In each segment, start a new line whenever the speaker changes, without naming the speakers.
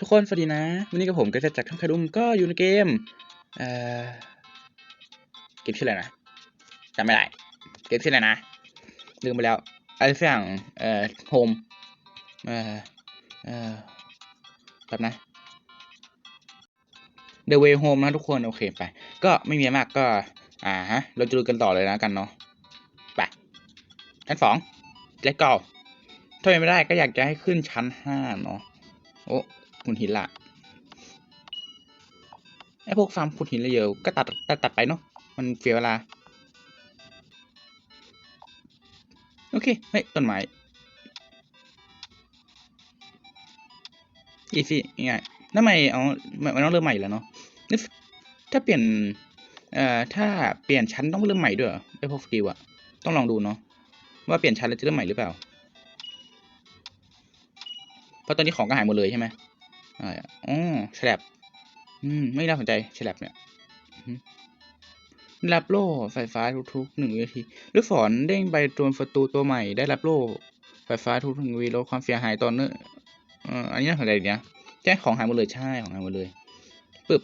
ทุกคนสวัสดีนะ วันนี้กับผมก็จะจากช่องคาดุมก็อยู่ในเกม เอ่อ เกมชื่ออะไรนะจำไม่ได้ เกมชื่ออะไรนะ ลืมไปแล้วอะไรสักอย่างเอ่อ โฮม เอ่อ เอ่อแบบนะ The Way Home นะทุกคน โอเคไป ก็ไม่มีมากก็ อ่าฮะ เราจะดูกันต่อเลยนะกันเนาะ ไป ชั้นสองเล็กก็ถ้าไม่ได้ก็อยากจะให้ขึ้นชั้นห้าเนาะ โอ้ ขุนหินละไอพวกฟาร์มขุดหินเยอะก็ตัดตัดตัดไปเนาะมันเสียเวลา โอเคเฮ้ยต้นไม้อีซี่ง่ายทำไมเอาไม่ไมต้องเริ่มใหม่แล้วเนาะนึกถ้าเปลี่ยนเอ่อถ้าเปลี่ยนชั้นต้องเริ่มใหม่ด้วยเหรอไอพวกสกิลอะต้องลองดูเนาะว่าเปลี่ยนชั้นแล้วจะเริ่มใหม่หรือเปล่าเพราะตอนนี้ของก็หายหมดเลยใช่ไหม อะไรอ๋อฉลับอืม ไม่น่าสนใจฉลับเนี่ยรับโล่ไฟฟ้าทุกๆหนึ่งวินาที ลูกศรเด้งไปโจนประตูตัวใหม่ ได้รับโล่ไฟฟ้าทุกหนึ่งวิลดความเสียหายตอนเนื้อเอ่ออันนี้น่าสนใจดีนะแจ้งของหายหมดเลยใช่ของหายหมดเลยปึ๊บ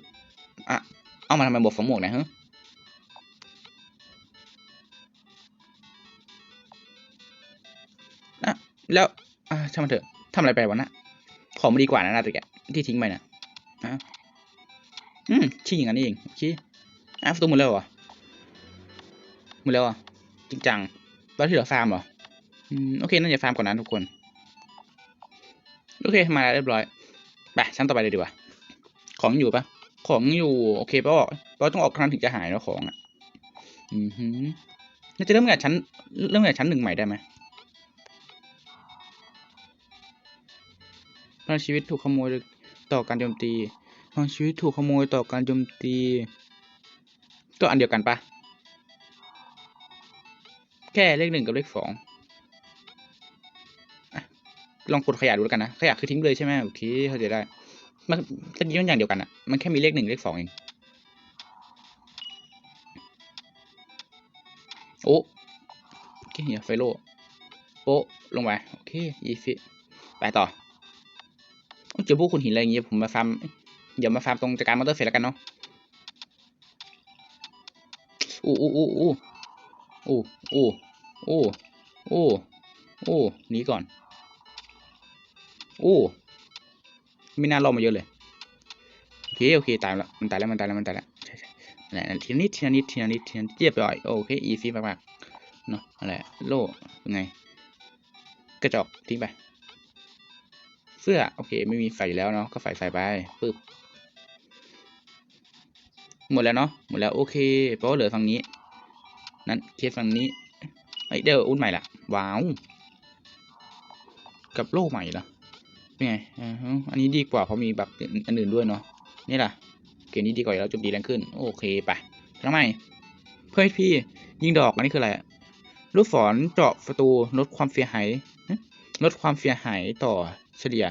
อะเอามาทำไมบวกสมหมวกนะฮะอะแล้วอะช่างมันเถอะทำอะไรไปวะนะของมันดีกว่านะนาตะแก ที่ทิ้งไปนะฮะอืมชี้อย่างนั้นเองโอเคอะประตูหมดแล้วเหรอหมดแล้วอะจริงจังแล้วที่เหลือฟาร์มเหรออืมโอเคน่าจะฟาร์มก่อนนะทุกคน โอเคมาแล้วเรียบร้อยไปชั้นต่อไปเลยดีกว่า ของอยู่ปะของอยู่ โอเคป่ะเราต้องออกครั้งถึงจะหายแล้วของอะ อือหือน่าจะเริ่มจากชั้น เริ่มจากชั้นหนึ่งใหม่ได้ไหมพลังชีวิตถูกขโมย ต่อการโจมตีพลังชีวิตถูกขโมยต่อการโจมตี ก็อันเดียวกันปะแค่เลขหนึ่งกับเลขสองอลองกดขยะดูแล้วกันนะ ขยะคือทิ้งเลยใช่ไหมโอเคเข้าใจได้ มันตะกี้มันอย่างเดียวกันอะมันแค่มีเลขหนึ่งเลขสองเองโอ้โอเคเฮียไฟโลโปลงไปโอเคอีฟิไปต่อ เจอพวกคุณหินอะไรอย่างเงี้ยผมมาฟาร์มเดี๋ยวมาฟาร์มตรงจักรมอเตอร์เฟสแล้วกันเนาะอู้อู้อู้อู้อู้อู้อู้อู้อู้หนีก่อนอู้ไม่น่ารอมาเยอะเลยโอเคโอเคตายแล้วมันตายแล้วมันตายแล้วมันตายแล้วใช่ใช่นั่นทีนิดทีนิดทีนิดทีนิดเรียบร้อยโอเคอีซี่มากๆเนาะอะไรโล่ยังไงกระจอกทิ้งไป เสื้อโอเค ไม่มีไฟอยู่แล้วเนาะก็ใส่ใส่ไปปึ๊บหมดแล้วเนาะหมดแล้วโอเคเพราะว่าเหลือฝั่งนี้ นั้นเคสฝั่งนี้เอ้ยเดี๋ยวอุ้นใหม่ละว้าวกับโล่ใหม่ละเป็นไงอันนี้ดีกว่าเพราะมีแบบอันอื่นด้วยเนาะนี่ล่ะเกมนี้ดีกว่าแล้วโจมตีแรงขึ้น โอเคไปทำไมเพื่อให้พี่ยิงดอกอันนี้คืออะไรอะลูกศรเจาะประตูลดความเสียหายลดความเสียหายต่อ เฉลี่ย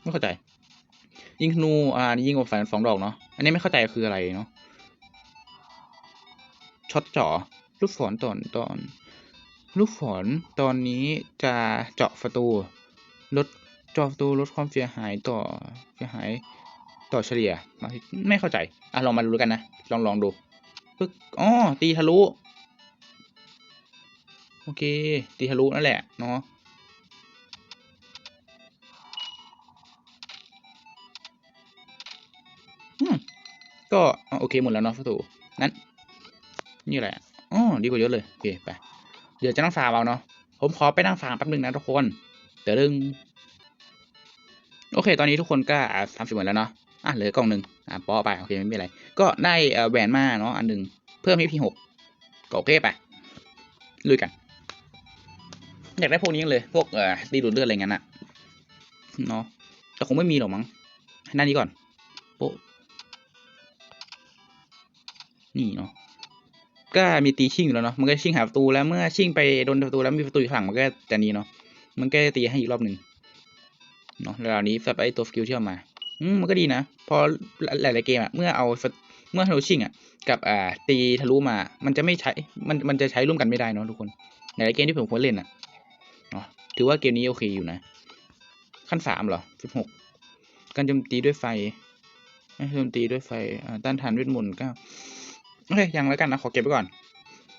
ไม่เข้าใจ ยิงธนู อ่านี่ยิงกับฝันสองดอกเนาะ อันนี้ไม่เข้าใจคืออะไรเนาะ ช็อตเจาะลูกศรตอนตอน ลูกศรตอนนี้จะเจาะประตู ลดเจาะประตูลดความเสียหายต่อเสียหายต่อเฉลี่ย ไม่เข้าใจ อะลองมาดูกันนะ ลองลองดูปึ๊กอ๋อตีทะลุ โอเค ตีทะลุนั่นแหละเนาะ ก็โอเคหมดแล้วเนาะประตูนั้นนี่แหละอ๋อดีกว่าเยอะเลยโอเคไปเดี๋ยวจะนั่งฟาร์มเอาเนาะผมขอไปนั่งฟาร์มแป๊บนึงนะทุกคนเดี๋ยวดึงโอเค ตอนนี้ทุกคนก็สามสิบหมดแล้วเนาะอะเหลือกล่องหนึ่งอะปอไปโอเคไม่เป็นไร ก็ได้แหวนมาเนาะอันหนึ่งเพิ่มให้พี่หกก็โอเคไปลุยกันอยากได้พวกนี้เลยพวกเอ่อตีดูดเลือดอะไรเงี้ยน่ะเนาะแต่คงไม่มีหรอกมั้งให้น้านี้ก่อนโป๊ะ นี่เนาะก็มีตีชิ่งอยู่แล้วเนาะมันก็ชิ่งหาประตูแล้วเมื่อชิ่งไปโดนประตูแล้วมีประตูอยู่ข้างหลังมันก็จะนี้เนาะมันก็ตีให้อีกรอบหนึ่งเนาะแล้วนนี้สำหรับไอ้ตัวสกิลที่เอามาอืมมันก็ดีนะ พอหลายๆเกมอะเมื่อเอาเมื่อทะลุชิ่งอะกับอ่าตีทะลุมา มันจะไม่ใช้มันมันจะใช้ร่วมกันไม่ได้เนาะทุกคนหลายๆเกมที่ผมควรเล่นอะเนาะถือว่าเกมนี้โอเคอยู่นะ ขั้นสามเหรอสิบหกการโจมตีด้วยไฟโจมตีด้วยไฟต้านทานเวทมนต์เก้า โอเคยังแล้วกันนะขอเก็บไว้ก่อน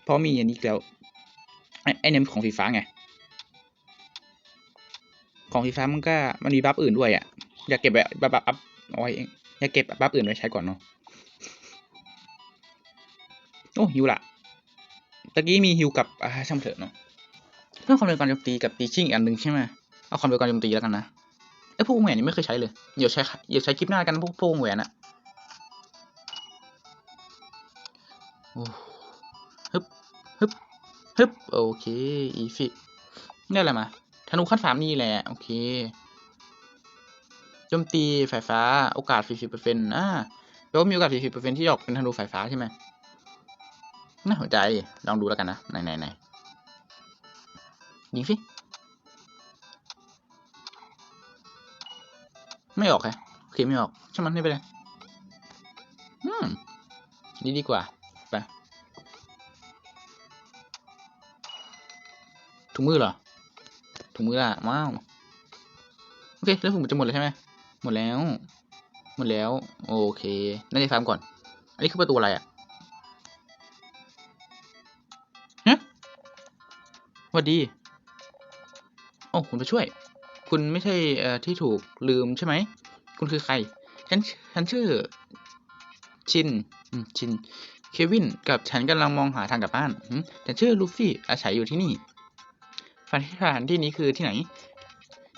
เพราะมีอันนี้อีกแล้วไอ้เนมของสีฟ้าไง ของสีฟ้ามันก็มันมีบัฟอื่นด้วยอะ อยากเก็บแบบบัฟบัฟเอาไว้เองอยากเก็บบัฟอื่นไว้ใช้ก่อนเนาะโอ้ฮิวละตะกี้มีฮิวกับอ่าช่างเถอะเนาะเรื่องความเร็วการโจมตีกับตีชิ่งอีกอันหนึ่งใช่ไหมเอาความเร็วการโจมตีแล้วกันนะไอ้พวกวงแหวนนี่ไม่เคยใช้เลยเดี๋ยวใช้เดี๋ยวใช้คลิปหน้ากันพวกพวกวงแหวนอะ ฮึบฮึบฮึบโอเค อีฟิได้อะไรมาธนูขั้นสามนี่แหละ โอเคโจมตีไฟฟ้าโอกาส 40%อ่าแปลว่ามีโอกาส 40%ที่ออกเป็นธนูไฟฟ้าใช่ไหมน่าสนใจ ลองดูแล้วกันนะ ไหนไหนไหนยิงสิไม่ออกแฮะโอเค ไม่ออกช่างมันไม่เป็นไรอืมนี่ดีกว่า ถุงมือเหรอถุงมือละว้าวโอเคแล้วถุงมือจะหมดแล้วใช่ไหมหมดแล้ว หมดแล้ว โอเคน่าจะฟาร์มก่อน อันนี้คือประตูอะไรอะสวัสดีโอ้คุณผู้ช่วย คุณไม่ใช่ที่ถูกลืมใช่ไหม คุณคือใคร ฉัน ฉันชื่อ ชินชิน เควิน กับฉันกำลังมองหาทางกลับบ้าน ฉันชื่อลูฟี่ อาศัยอยู่ที่นี่ สถานที่นี้คือที่ไหน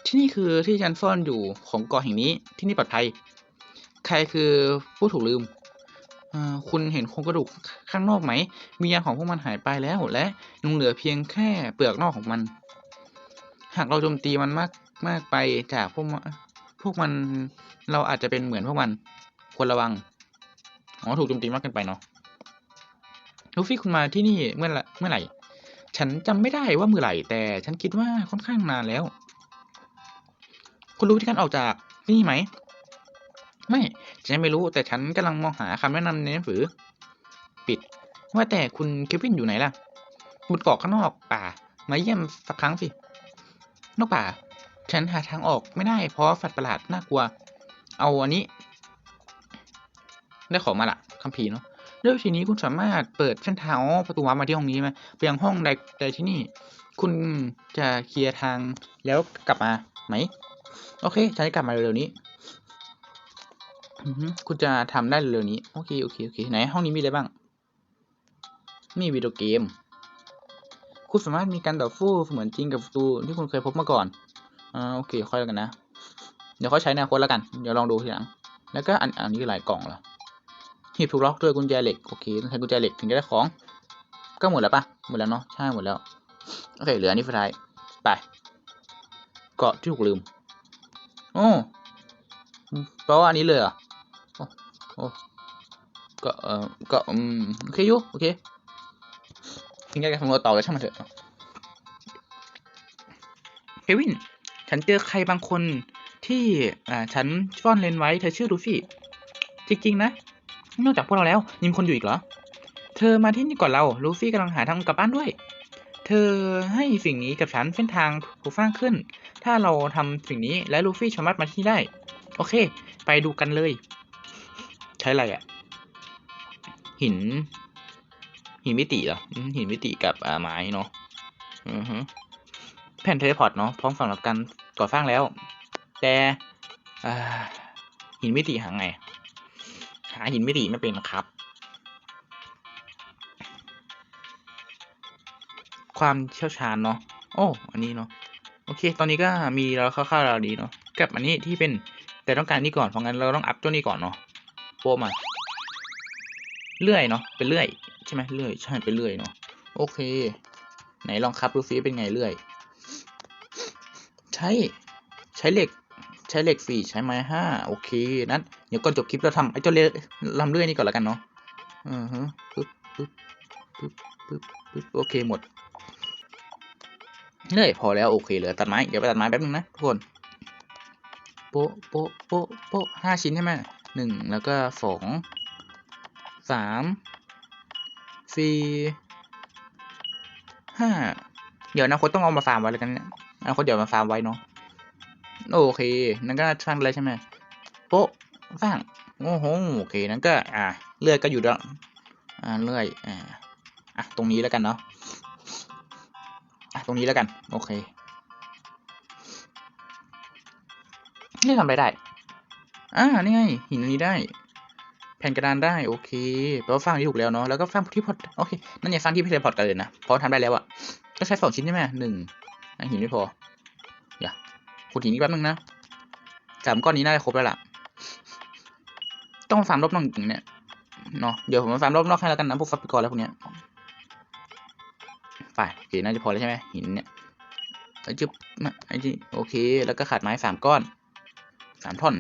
ที่นี่คือที่ฉันซ่อนอยู่ของเกาะแห่งนี้ ที่นี่ปลอดภัย ใครคือผู้ถูกลืมอ่าคุณเห็นโครงกระดูกข้างนอกไหมวิญญาณของพวกมันหายไปแล้วและยังเหลือเพียงแค่เปลือกนอกของมัน หากเราโจมตีมันมากมากไปจากพวกพวกมันเราอาจจะเป็นเหมือนพวกมัน ควรระวัง อ๋อ ถูกโจมตีมากเกินไปเนาะลูฟี่คุณมาที่นี่เมื่อเมื่อไหร่ ฉันจำไม่ได้ว่าเมื่อไหร่แต่ฉันคิดว่าค่อนข้างนานแล้ว คุณรู้วิธีการออกจากนี่ไหม ไม่ ฉันไม่รู้แต่ฉันกำลังมองหาคำแนะนำในหนังสือ ปิด ว่าแต่คุณเควินอยู่ไหนล่ะบนเกาะข้างนอกป่า มาเยี่ยมสักครั้งสิ นอกป่า ฉันหาทางออกไม่ได้เพราะฝัดประหลาดน่ากลัว เอาอันนี้ ได้ของมาละคัมภีร์เนาะ ด้วยวิธีนี้คุณสามารถเปิดเส้นทางประตูวาร์ปมาที่ห้องนี้ไหมไปยังห้องใดใดที่นี่ คุณจะเคลียร์ทางแล้วกลับมาไหม โอเคฉันจะกลับมาเร็วๆนี้คุณจะทำได้เร็วๆนี้ โอเคโอเคโอเคไหนห้องนี้มีอะไรบ้างมีวิดีโอเกม คุณสามารถมีการต่อสู้เสมือนจริงกับตูที่คุณเคยพบมาก่อนอ่าโอเคค่อยแล้วกันนะ เดี๋ยวเขาใช้ในอนาคตแล้วกัน เดี๋ยวลองดูทีหลัง แล้วก็อันอันนี้คือหลายกล่องเหรอ หีบถูกล็อกด้วยกุญแจเหล็กโอเคต้องใช้กุญแจเหล็กถึงจะได้ของ ก็หมดแล้วปะหมดแล้วเนาะใช่หมดแล้วโอเคเหลืออันนี้สุดท้ายไปเกาะที่ถูกลืมโอ้แปลว่าอันนี้เลยเหรอโอ้โอ้ก็เออก็อืมโอเคยู่โอเคทิ้งการสำรวจต่อเลยช่างมันเถอะเควิน ฉันเจอใครบางคนที่อ่าฉันซ่อนเลนไว้เธอชื่อลูฟี่ จริง ๆ นะ นอกจากพวกเราแล้วยังมีคนอยู่อีกเหรอ เธอมาที่นี่ก่อนเรา ลูฟี่กำลังหาทางกลับบ้านด้วย เธอให้สิ่งนี้กับฉันเส้นทางถูกสร้างขึ้น ถ้าเราทำสิ่งนี้และลูฟี่สามารถมาที่ได้ โอเค ไปดูกันเลย ใช้อะไรอะ่ะ หิน หินมิติเหรอหินมิติกับอ่าไม้เนาะอือฮึแผ่นเทเลพอร์ตเนาะพร้อมสำหรับการก่อสร้างแล้ว แต่หินมิติหาไง หาหินมิติไม่เป็นครับ ความเชี่ยวชาญเนาะโอ้อันนี้เนาะโอเค ตอนนี้ก็มีเราคร่าวๆเราดีเนาะกับอันนี้ที่เป็นแต่ต้องการนี่ก่อนเพราะงั้นเราต้องอัพตัวนี้ก่อนเนาะโปมาเลื่อยเนาะเป็นเลื่อยใช่ไหมเลื่อยใช่เป็นเลื่อยเนาะโอเค ไหนลองคับดูซิเป็นไงเลื่อย ใช้ใช้เหล็ก ใช้เหล็กสี่ใช้ไม้ห้าโอเคนั้นเดี๋ยวก่อนจบคลิปเราทำไอ้เจ้าเลื่อยลำเลื่อยนี่ก่อนแล้วกันเนาะอือฮึปึ๊บปึ๊บปึ๊บปึ๊บปึ๊บโอเคหมดเลื่อยพอแล้วโอเคเหลือตัดไม้เดี๋ยวไปตัดไม้แป๊บนึงนะทุกคนโปะโปะโปะโปะห้าชิ้นใช่ไหมหนึ่งแล้วก็สองสามสี่ห้าเดี๋ยวนาคตต้องเอามาฟาร์มไว้แล้วกันเนี่ยอนาคตเดี๋ยวมาฟาร์มไว้เนาะ โอเค นั่นก็สร้างได้แล้วใช่ไหมโป๊ะสร้างโอ้โหโอเค นั่นก็ อ่าเลื่อยก็อยู่แล้วอ่าเลื่อยอ่าอะตรงนี้แล้วกันเนาะอะตรงนี้แล้วกัน โอเคนี่ทำอะไรได้อ่านี่ไงหินอันนี้ได้ แผ่นกระดานได้โอเคแปลว่าฟางที่ถูกแล้วเนาะแล้วก็ฟางที่พอดโอเคนั่นอย่าฟางที่พอดกันเลยนะเพราะทำได้แล้วอะก็ใช้สองชิ้นใช่ไหมหนึ่งหินไม่พอ ขุดหินอีกแป๊บนึงนะสามก้อนนี้น่าจะครบแล้วล่ะ ต้องฟาร์มรอบนอกจริงเนี่ยเนาะเดี๋ยวผมมาฟาร์มรอบนอกให้แล้วกันนะพวกฟับไปก่อแล้วพวกเนี้ยไปโอเคน่าจะพอแล้วใช่ไหมหินเนี่ยไอ้จึ๊บไอ้ที่โอเค แล้วก็ขาดไม้สามก้อนสามท่อน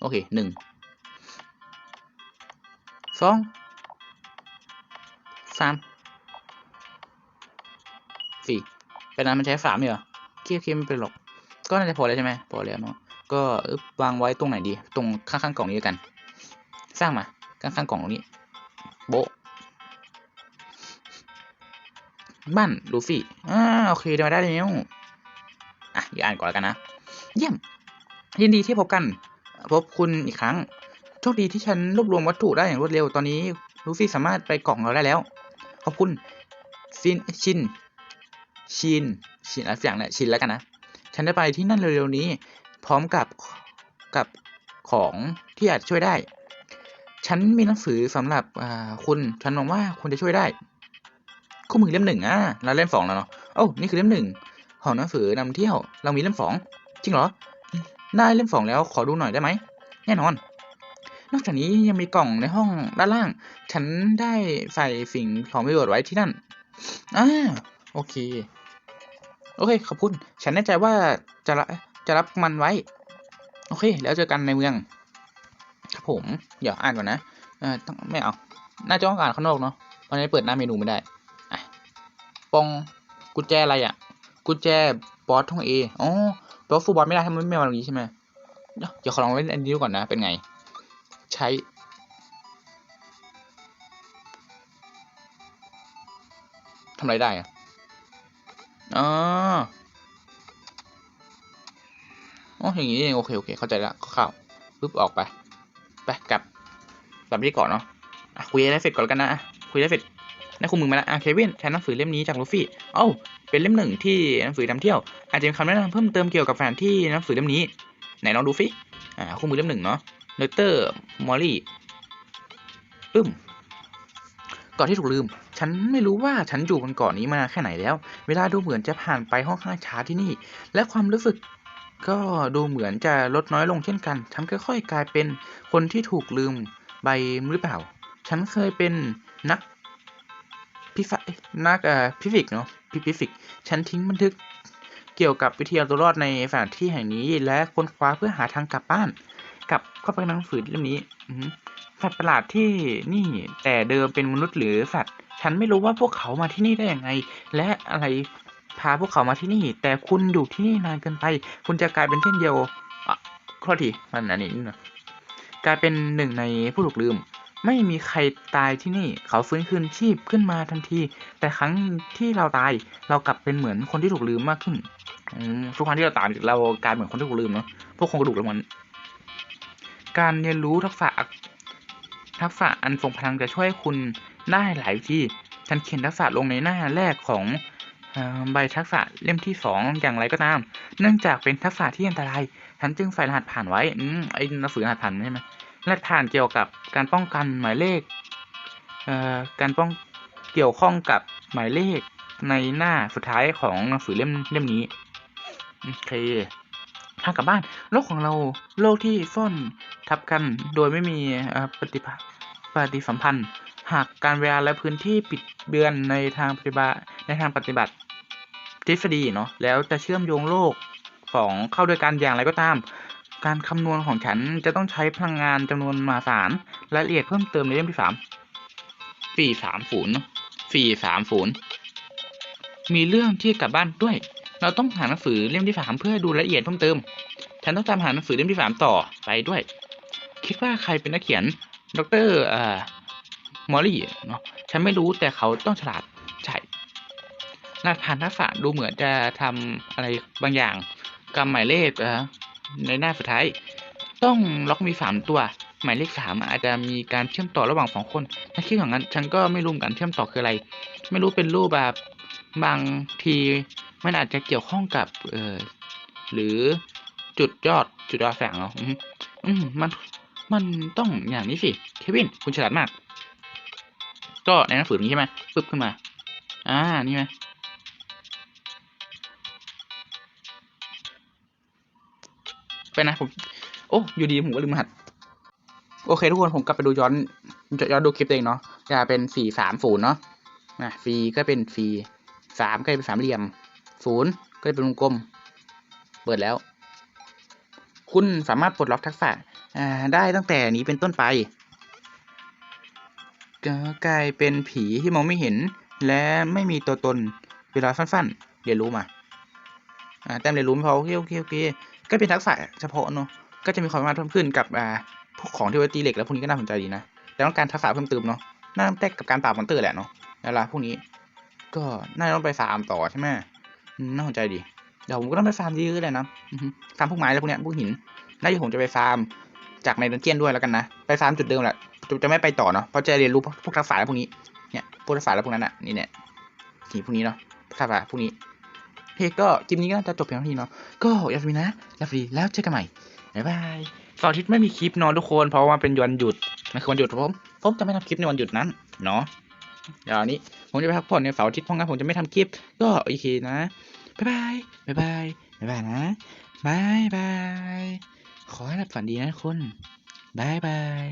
โอเคหนึ่งสองสามสี่เป็นนั้นมันใช้สามเหรอ เคโอเคไม่เป็นหรอก ก็น่าจะพอแล้วใช่ไหมพอแล้วเนาะ ก็วางไว้ตรงไหนดี ตรงข้างๆกล่องนี้กัน สร้างมา ข้างๆกล่องตรงนี้ โบบ้านลูฟี่ อ่า โอเคเดี๋ยวมาได้แล้ว อะอย่าอ่านก่อนแล้วกันนะ เยี่ยม ยินดีที่พบกัน พบคุณอีกครั้ง โชคดีที่ฉันรวบรวมวัตถุได้อย่างรวดเร็ว ตอนนี้ลูฟี่สามารถไปกล่องเราได้แล้ว ขอบคุณ ซินชิน ชินชินอะไรสักอย่างแหละชินแล้วกันนะ ฉันได้ไปที่นั่นเร็วๆนี้ พร้อมกับกับของที่อาจช่วยได้ ฉันมีหนังสือสำหรับอ่าคุณฉันหวังว่าคุณจะช่วยได้คู่มือเล่มหนึ่งอะเราเล่มสองแล้วเนาะโอ้นี่คือเล่มหนึ่งของหนังสือนำเที่ยว เรามีเล่มสองจริงเหรอได้เล่มสองแล้วขอดูหน่อยได้ไหมแน่นอน นอกจากนี้ยังมีกล่องในห้องด้านล่าง ฉันได้ใส่สิ่งของประโยชน์ไว้ที่นั่นอ่าโอเค โอเค ขอบคุณ ฉันแน่ใจว่าจะรับจะรับมันไว้ โอเค แล้วเจอกันในเมือง ครับผม เดี๋ยวอ่านก่อนนะเออต้องไม่เอา น่าจะต้องอ่านข้างนอกเนาะเพราะนี้เปิดหน้าเมนูไม่ได้อะปองกุญแจอะไรอะ กุญแจบอสห้องเออ๋อแปลว่าฟูบอสไม่ได้ถ้ามันไม่มาตรงนี้ใช่ไหมเดี๋ยวเดี๋ยวขอลองเล่นอันนี้ดูก่อนนะ เป็นไง ใช้ ทำอะไรได้อะ อ๋ออ๋ออย่างนี้เองโอเคโอเคเข้าใจละเข้าปึ๊บออกไปไปกลับกลับที่เก่อนเนาะอะคุยได้เสร็จก่อนแล้วกันนะคุยได้เสร็จได้คู่มือมาแล้วอะเควินใช้หนังสือเล่มนี้จากลูฟี่เอ้าเป็นเล่มหนึ่งที่หนังสือนำเที่ยว อาจจะมีคำแนะนำเพิ่มเติมเกี่ยวกับสถานที่หนังสือเล่มนี้ไหนลองดูฟิอ่าคู่มือเล่มหนึ่งเนาะเนเตอร์มอลลี่ปึ้ม ก่อนที่ถูกลืม ฉันไม่รู้ว่าฉันอยู่บนเกาะนี้มาแค่ไหนแล้ว เวลาดูเหมือนจะผ่านไปห้องข้างช้าที่นี่ และความรู้สึกก็ดูเหมือนจะลดน้อยลงเช่นกัน ฉันค่อยๆกลายเป็นคนที่ถูกลืมไปหรือเปล่า ฉันเคยเป็นนักพิฟนักเอ่อพิฟิกเนาะพิพิฟิก ฉันทิ้งบันทึกเกี่ยวกับวิทยาตัวรอดในสถานที่แห่งนี้ และค้นคว้าเพื่อหาทางกลับบ้าน กลับเข้าไปในหนังสือเล่มนี้อือหือ สัตว์ประหลาดที่นี่แต่เดิมเป็นมนุษย์หรือสัตว์ ฉันไม่รู้ว่าพวกเขามาที่นี่ได้ยังไง และอะไรพาพวกเขามาที่นี่ แต่คุณอยู่ที่นี่นานเกินไป คุณจะกลายเป็นเช่นเดียวอะข้อที่มันอันนี้นะกลายเป็นหนึ่งในผู้ถูกลืม ไม่มีใครตายที่นี่ เขาฟื้นคืนชีพขึ้นมาทันที แต่ครั้งที่เราตายเรากลับเป็นเหมือนคนที่ถูกลืมมากขึ้นทุกครั้งที่เราตายเรากลายเหมือนคนที่ถูกลืมเนาะพวกโครงกระดูกแล้วมันการเรียนรู้ทักษะ ทักษะอันทรงพลังจะช่วยคุณได้หลายวิธีฉันเขียนทักษะลงในหน้าแรกของออใบทักษะเล่มที่สองอย่างไรก็ตาม เนื่องจากเป็นทักษะที่อันตรายฉันจึงใส่รหัสผ่านไว้อืมไอ้หนังสือรหัสผ่านใช่ไหมรหัสผ่านเกี่ยวกับการป้องกันหมายเลขเอ่อการป้องเกี่ยวข้องกับหมายเลขในหน้าสุดท้ายของหนังสือเล่มเล่มนี้โอเค ทางกลับบ้าน โลกของเราโลกที่ซ่อนทับกันโดยไม่มีปฏิภาปฏิสัมพันธ์ หากการเวลาและพื้นที่ปิดเบือนในทางปฏิบัติในทางปฏิบัติ ทฤษฎีเนาะแล้วจะเชื่อมโยงโลกของเข้าด้วยกันอย่างไรก็ตาม การคำนวณของฉันจะต้องใช้พลังงานจำนวนมหาศาลรายละเอียดเพิ่มเติมในเล่มที่สามสี่สามศูนย์สี่สามศูนย์มีเรื่องที่กลับบ้านด้วย เราต้องหาหนังสือเล่มที่สามเพื่อดูรายละเอียดเพิ่มเติมฉันต้องตามหาหนังสือเล่มที่สามต่อไปด้วย คิดว่าใครเป็นนักเขียน ดรเอ่อมอลลี่เนาะ ฉันไม่รู้แต่เขาต้องฉลาดใช่รหัสผ่านทักษะดูเหมือนจะทำอะไรบางอย่างกำหมายเลขอะในหน้าสุดท้าย ต้องล็อกมีสามตัว หมายเลขสามอาจจะมีการเชื่อมต่อระหว่างสองคนถ้าคิดอย่างนั้น ฉันก็ไม่รู้เหมือนกันเชื่อมต่อคืออะไร ไม่รู้เป็นรูปแบบบางที มันอาจจะเกี่ยวข้องกับเออหรือจุดยอดจุดยอดแสงเนาะอืมอืมมันมันต้องอย่างนี้สิเควินคุณฉลาดมาก ก็ในหนังสือนี้ใช่ไหมปึ๊บขึ้นมา อ่านี่ไหมไปนะผมโอ้อยู่ดีผมก็ลืมหัสโอเค ทุกคนผมกลับไปดูย้อนย้อนดูคลิปเองเนาะจะเป็นสี่สามศูนย์เนาะนะฟรีก็เป็นฟรีสามก็เป็นสามเหลี่ยม ศูนย์ก็เป็นวงกลม เปิดแล้ว คุณสามารถปลดล็อกทักษะได้ตั้งแต่นี้เป็นต้นไปก็กลายเป็นผีที่มองไม่เห็น และไม่มีตัวตนเวลาสั้นๆ เรียนรู้มาแต้มเรียนรู้ไม่พอโอเคโอเคโอเคก็เป็นทักษะเฉพาะเนอะก็จะมีความสามารถเพิ่มขึ้นกับพวกของที่ไว้ตีเหล็กแล้วพวกนี้ก็น่าสนใจดีนะแต่ต้องการทักษะเพิ่มเติมเนาะน่าแตกกับการปราบมอนเตอร์แหละเนาะแล้วล่ะพวกนี้ ก็น่าจะต้องไปฟามต่อใช่ไหม น่าสนใจดี เดี๋ยวผมก็ต้องไปฟาร์มเยอะๆเลยนะฟาร์มพวกไม้แล้วพวกเนี้ยพวกหินน่าจะผมจะไปฟาร์มจากในดันเจียนด้วยแล้วกันนะ ไปฟาร์มจุดเดิมแหละจะจะไม่ไปต่อเนาะเพราะจะเรียนรู้พวกทักษะแล้วพวกนี้เนี่ยพวกทักษะแล้วพวกนั้นอะนี่เนี่ยสีพวกนี้เนาะทักษะพวกนี้โอเคก็คลิปนี้ก็จะจบเพียงเท่านี้เนาะก็อย่าลืมนะอย่าลืมแล้วเจอกันใหม่บ๊ายบายสาร์อาทิตย์ไม่มีคลิปเนอนทุกคนเพราะว่าเป็นวันหยุดมันคือวันหยุดผมผมจะไม่ทำคลิปในวันหยุดนั้นเนาะ เดี๋ยวนี้ผมจะไปพักผ่อนในเสาร์อาทิตย์เพราะงั้นผมจะไม่ทำคลิป ก็โอเคนะบ๊ายบายบ๊ายบายบ๊ายบายนะบ๊ายบายขอให้หลับฝันดีนะทุกคนบายบาย